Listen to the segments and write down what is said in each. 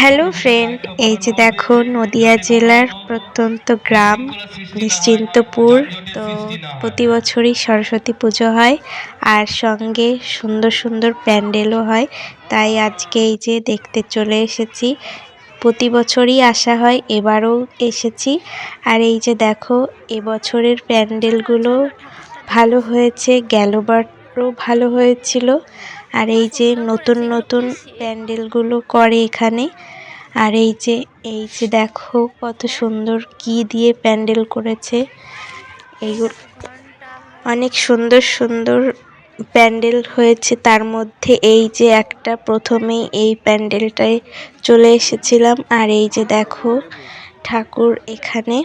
Hello friend এই যে দেখো, নদিয়া জেলার প্রত্যন্ত গ্রাম, নিশ্চিন্তপুর। তো প্রতি বছরই সরস্বতী পুজো হয় আর সঙ্গে সুন্দর সুন্দর প্যান্ডেলও হয়। তাই আজকে এই যে দেখতে চলে এসেছি। প্রতি বছরই আসা হয়, এবারও এসেছি। আর এই যে দেখো, এবছরের প্যান্ডেলগুলো ভালো হয়েছে গেলবারও ভালো হয়েছিল। আর এই যে নতুন নতুন প্যান্ডেলগুলো করে এখানে। আর এই যে এই যে দেখো কত সুন্দর কি দিয়ে প্যান্ডেল করেছে। এইগুলো অনেক সুন্দর সুন্দর প্যান্ডেল হয়েছে। তার মধ্যে এই যে একটা প্রথমেই এই প্যান্ডেলটায় চলে এসেছিলাম। আর এই যে দেখো ঠাকুর এখানে।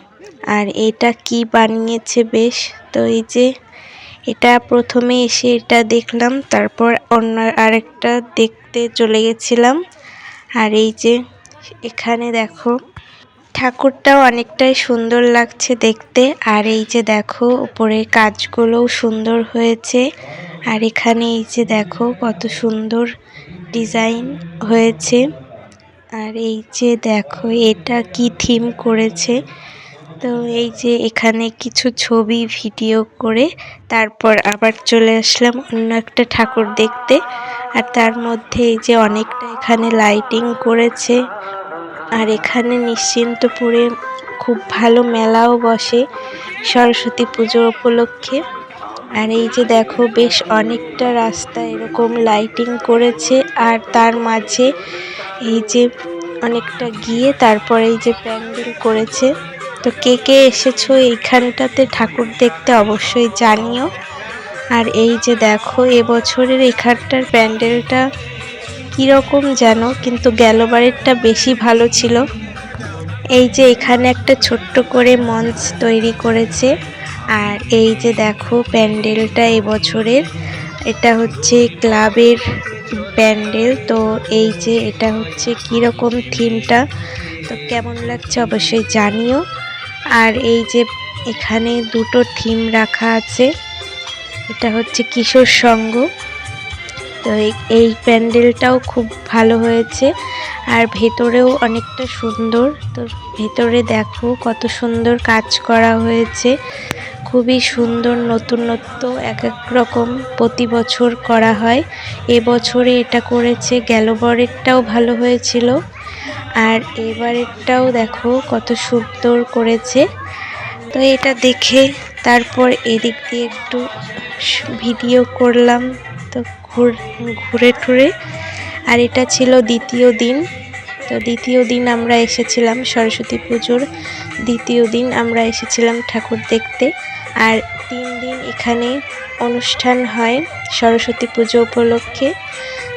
আর এটা কি বানিয়েছে বেশ। তো এই যে এটা প্রথমে এসে এটা দেখলাম, তারপর অন্য আরেকটা দেখতে চলে গেছিলাম। আর এই যে এখানে দেখো, ঠাকুরটাও অনেকটাই সুন্দর লাগছে দেখতে। আর এই যে দেখো, উপরে কাজগুলোও সুন্দর হয়েছে। আর এখানে এই যে দেখো, কত সুন্দর ডিজাইন হয়েছে। আর এই যে দেখো, এটা কি থিম করেছে? তো এই যে এখানে কিছু ছবি, ভিডিও করে তারপর আবার চলে আসলাম অন্য একটা ঠাকুর দেখতে। আর তার মধ্যে এই যে অনেকটা এখানে লাইটিং করেছে। আর এখানে নিশ্চিন্তপুরে খুব ভালো মেলাও বসে সরস্বতী পুজো উপলক্ষে। আর এই যে দেখো বেশ অনেকটা রাস্তা এরকম লাইটিং করেছে। আর তার মাঝে এই যে অনেকটা গিয়ে তারপর এই যে প্যান্ডেল করেছে। তো কে কে এসেছ এইখানটাতে ঠাকুর দেখতে অবশ্যই জানিও। আর এই যে দেখো এবছরের এখানটার প্যান্ডেলটা কীরকম যেন কিন্তু গেলবারেরটা বেশি ভালো ছিল। এই যে এখানে একটা ছোট্ট করে মঞ্চ তৈরি করেছে। আর এই যে দেখো প্যান্ডেলটা এবছরের এটা হচ্ছে ক্লাবের প্যান্ডেল। তো এই যে এটা হচ্ছে কীরকম থিমটা, তো কেমন লাগছে অবশ্যই জানিও। আর এই যে এখানে দুটো থিম রাখা আছে, এটা হচ্ছে কিশোর সঙ্গ। তো এই প্যান্ডেলটাও খুব ভালো হয়েছে, আর ভেতরেও অনেকটা সুন্দর। তো ভেতরে দেখো কত সুন্দর কাজ করা হয়েছে, খুবই সুন্দর নতুনত্ব এক এক রকম প্রতি বছর করা হয়। এবছরে এটা করেছে গেলবরেরটাও ভালো হয়েছিল। আর এবারেরটাও দেখো কত সুন্দর করেছে। তো এটা দেখে তারপর এদিক দিয়ে একটু ভিডিও করলাম, তো ঘুরে টুরে। আর এটা ছিল দ্বিতীয় দিন, তো দ্বিতীয় দিন আমরা এসেছিলাম সরস্বতী পুজোর। দ্বিতীয় দিন আমরা এসেছিলাম ঠাকুর দেখতে। আর তিন দিন এখানে অনুষ্ঠান হয় সরস্বতী পুজো উপলক্ষে।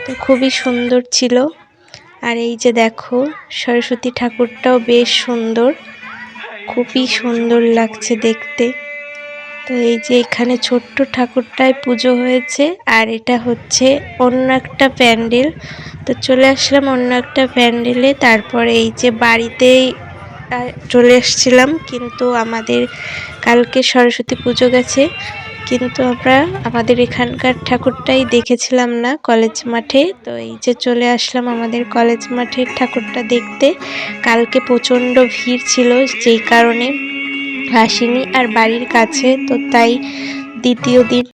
তো খুবই সুন্দর ছিল। আর এই যে দেখো, সরস্বতী ঠাকুরটাও বেশ সুন্দর। খুবই সুন্দর লাগছে দেখতে। তো এই যে এখানে ছোট্ট ঠাকুরটায় পুজো হয়েছে, আর এটা হচ্ছে অন্য একটা প্যান্ডেল। তো চলে আসলাম অন্য একটা প্যান্ডেলে, তারপরে এই যে বাড়িতেই চলে এসছিলাম, কিন্তু আমাদের কালকে সরস্বতী পুজো গেছে। কিন্তু আমরা আমাদের এখানকার ঠাকুরটাই দেখেছিলাম না কলেজ মাঠে। তো এই যে চলে আসলাম আমাদের কলেজ মাঠের ঠাকুরটা দেখতে। কালকে প্রচণ্ড ভিড় ছিল যেই কারণে আসিনি আর বাড়ির কাছে। তো তাই দ্বিতীয় দিন